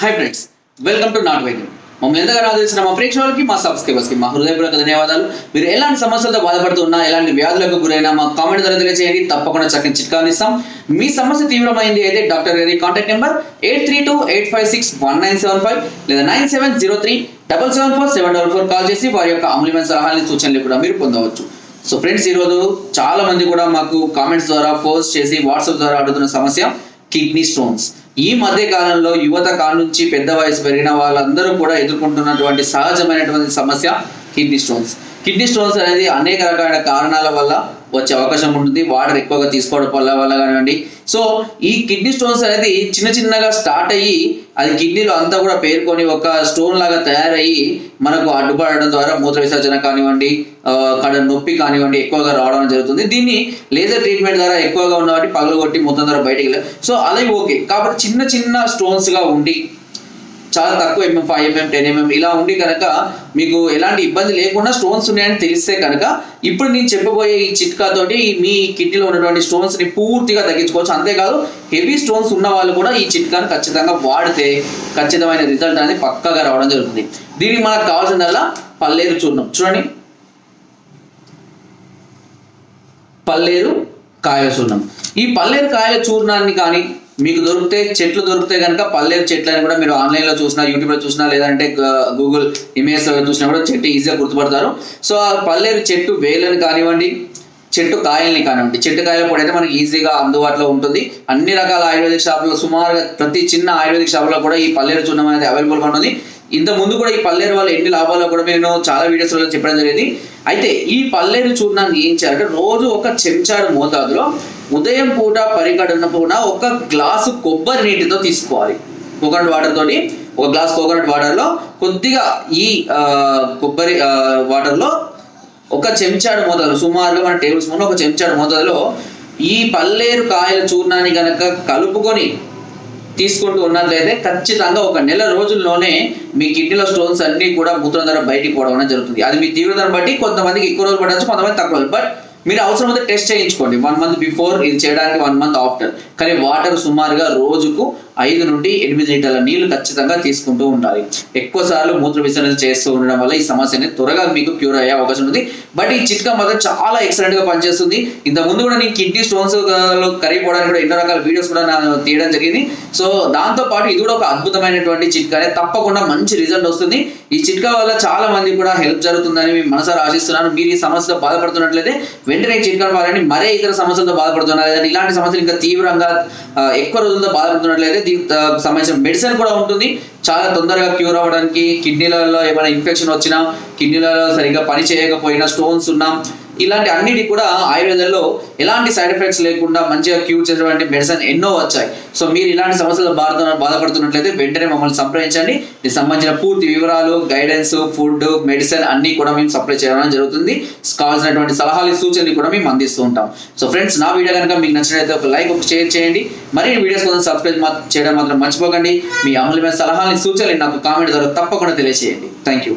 High friends welcome to నాట్ వైద్యం మమ్మల్ని ఎంతగానో ఆదరించిన మా ప్రేక్షకులకి మా సబ్స్క్రైబర్స్కి మా హృదయపూర్వక ధన్యవాదాలు. మీరు ఎలాంటి సమస్యలతో బాధపడుతున్నా ఎలాంటి వ్యాధులకు గురైనా మా కామెంట్ ద్వారా తెలియజేయండి తప్పకుండా చక్కని చిట్కాలు ఇస్తాం. మీ సమస్య తీవ్రమైంది అయితే డాక్టర్ గారి contact number eight three two eight five six one nine seven five లేదా nine seven zero three double seven four seven double four call చేసి వారి యొక్క అమూల్యమైన సలహాలని సూచనలు కూడా మీరు పొందవచ్చు. సో ఫ్రెండ్స్ ఈరోజు చాలా మంది కూడా మాకు కామెంట్స్ ద్వారా పోస్ట్ చేసి వాట్సాప్ ద్వారా అడుగుతున్న సమస్య. Kidney stones. ఈ మధ్య కాలంలో యువత కాడ నుంచి పెద్ద వయసు పెరిగిన వాళ్ళందరూ కూడా ఎదుర్కొంటున్నటువంటి సహజమైనటువంటి సమస్య కిడ్నీ స్టోన్స్. కిడ్నీ స్టోన్స్ అనేది అనేక రకమైన కారణాల వల్ల వచ్చే అవకాశం ఉంటుంది. వాటర్ ఎక్కువగా తీసుకోవడం వల్ల వల్ల కానివ్వండి. సో ఈ కిడ్నీ స్టోన్స్ అనేది చిన్న చిన్నగా స్టార్ట్ అయ్యి అది కిడ్నీలో అంతా కూడా పేర్కొని ఒక స్టోన్ లాగా తయారయ్యి మనకు అడ్డుపడడం ద్వారా మూత్ర విసర్జన కానివ్వండి కడ నొప్పి కానివ్వండి ఎక్కువగా రావడం జరుగుతుంది. దీన్ని లేజర్ ట్రీట్మెంట్ ద్వారా ఎక్కువగా ఉన్న వాటి పగలు కొట్టి మొత్తం ద్వారా బయటికి సో అది ఓకే. కాబట్టి చిన్న చిన్న స్టోన్స్గా ఉండి చాలా తక్కువ mm five mm ten mm ఇలా ఉండి కనుక మీకు ఎలాంటి ఇబ్బంది లేకుండా స్టోన్స్ ఉన్నాయని తెలిస్తే కనుక ఇప్పుడు నేను చెప్పబోయే ఈ చిట్కాతోటి మీ కిడ్నీలో ఉన్నటువంటి స్టోన్స్ని పూర్తిగా తగ్గించుకోవచ్చు. అంతేకాదు హెవీ స్టోన్స్ ఉన్న వాళ్ళు కూడా ఈ చిట్కాను ఖచ్చితంగా వాడితే ఖచ్చితమైన రిజల్ట్ అనేది పక్కాగా రావడం జరుగుతుంది. దీనికి మనకు కావాల్సిందల్లా పల్లేరు చూర్ణం చూడండి. పల్లేరు కాయల చూర్ణం ఈ పల్లేరు కాయల చూర్ణాన్ని కానీ మీకు దొరికితే చెట్లు దొరికితే కనుక పల్లేరు చెట్లు అని కూడా మీరు ఆన్లైన్లో చూసినా యూట్యూబ్లో చూసినా లేదంటే గూగుల్ ఇమేజ్లో చూసినా కూడా చెట్టు ఈజీగా గుర్తుపడతారు. సో ఆ పల్లెలు చెట్టు వేలని కానివ్వండి చెట్టు కాయల్ని కానివ్వండి చెట్టు కాయల పొడి అయితే మనకి ఈజీగా అందుబాటులో ఉంటుంది. అన్ని రకాల ఆయుర్వేదిక్ షాపులో సుమారుగా ప్రతి చిన్న ఆయుర్వేదిక్ షాపులో కూడా ఈ పల్లేరు చూడడం అనేది అవైలబుల్గా ఉంటుంది. ఇంత ముందు కూడా ఈ పల్లేరు వాళ్ళ ఎన్ని లాభాలు కూడా నేను చాలా వీడియోస్లో చెప్పడం జరిగింది. అయితే ఈ పల్లేరు చూర్ణాన్ని ఏం చేయాలంటే రోజు ఒక చెంచాడు మోతాదులో ఉదయం పూట పరిగడన పూట ఒక గ్లాసు కొబ్బరి నీటితో తీసుకోవాలి. కోకోనట్ వాటర్ తోటి ఒక గ్లాస్ కోకోనట్ వాటర్లో కొద్దిగా ఈ కొబ్బరి వాటర్లో వాటర్లో ఒక చెంచాడు మోతాదు సుమారుగా మన టేబుల్ స్పూన్ ఒక చెంచాడు మోతాదులో ఈ పల్లేరు కాయల చూర్ణాన్ని కనుక కలుపుకొని తీసుకుంటూ ఉన్నట్లయితే ఖచ్చితంగా ఒక నెల రోజుల్లోనే మీ కిడ్నీలో స్టోన్స్ అన్ని కూడా మూత్రం ద్వారా బయటికి పోవడం అనేది జరుగుతుంది. అది మీ తీవ్రతను బట్టి కొంతమందికి ఎక్కువ రోజులు పడవచ్చు కొంతమంది తక్కువ రోజులు. బట్ మీరు అవసరం అయితే టెస్ట్ చేయించుకోండి. వన్ మంత్ బిఫోర్ ఇది చేయడానికి వన్ మంత్ ఆఫ్టర్. కానీ వాటర్ సుమారుగా రోజుకు ఐదు నుండి ఎనిమిది లీటర్ల నీళ్ళు ఖచ్చితంగా తీసుకుంటూ ఉండాలి. ఎక్కువ సార్లు మూత్ర విసర్జన చేస్తూ ఉండడం వల్ల ఈ సమస్య అనేది త్వరగా మీకు క్యూర్ అయ్యే అవకాశం ఉంది. బట్ ఈ చిట్కా మాత్రం చాలా ఎక్సలెంట్గా పనిచేస్తుంది. ఇంత ముందు కూడా నేను కిడ్నీ స్టోన్స్ కరిగిపోవడానికి కూడా ఎన్నో రకాల వీడియోస్ కూడా తీయడం జరిగింది. సో దాంతో పాటు ఇది కూడా ఒక అద్భుతమైనటువంటి చిట్కానే. తప్పకుండా మంచి రిజల్ట్ వస్తుంది. ఈ చిట్కా వల్ల చాలా మంది కూడా హెల్ప్ జరుగుతుందని మేము మనసారా ఆశిస్తున్నాను. మీరు ఈ సమస్యతో బాధపడుతున్నట్లయితే వెంటనే ఈ చిట్కా మరే ఇతర సమస్యలతో బాధపడుతున్నారు ఇలాంటి సమస్యలు ఇంకా తీవ్రంగా ఎక్కువ రోజులతో బాధపడుతున్నట్లయితే సంబంధించిన మెడిసిన్ కూడా ఉంటుంది. చాలా తొందరగా క్యూర్ అవ్వడానికి కిడ్నీలలో ఏమైనా ఇన్ఫెక్షన్ వచ్చినా కిడ్నీలలో సరిగ్గా పని చేయకపోయినా స్టోన్స్ ఉన్నా ఇలాంటి అన్నిటి కూడా ఆయుర్వేదంలో ఎలాంటి సైడ్ ఎఫెక్ట్స్ లేకుండా మంచిగా క్యూర్ చేసేటువంటి మెడిసిన్ ఎన్నో వచ్చాయి. సో మీరు ఇలాంటి సమస్యలు బాధ బాధపడుతున్నట్లయితే వెంటనే మమ్మల్ని సంప్రదించండి. దీనికి సంబంధించిన పూర్తి వివరాలు గైడెన్స్ ఫుడ్ మెడిసిన్ అన్ని కూడా మేము సప్లై చేయడం జరుగుతుంది. కావాల్సినటువంటి సలహాలు సూచనలు కూడా మేము అందిస్తూ ఉంటాం. సో ఫ్రెండ్స్ నా వీడియో కనుక మీకు నచ్చినట్లయితే ఒక లైక్ ఒక షేర్ చేయండి. మరిన్ని వీడియోస్ కోసం సబ్స్క్రైబ్ చేయడం మాత్రం మర్చిపోకండి. మీ అమూల్యమైన సలహాలని సూచనలు నాకు కామెంట్ ద్వారా తప్పకుండా తెలియజేయండి థ్యాంక్ యూ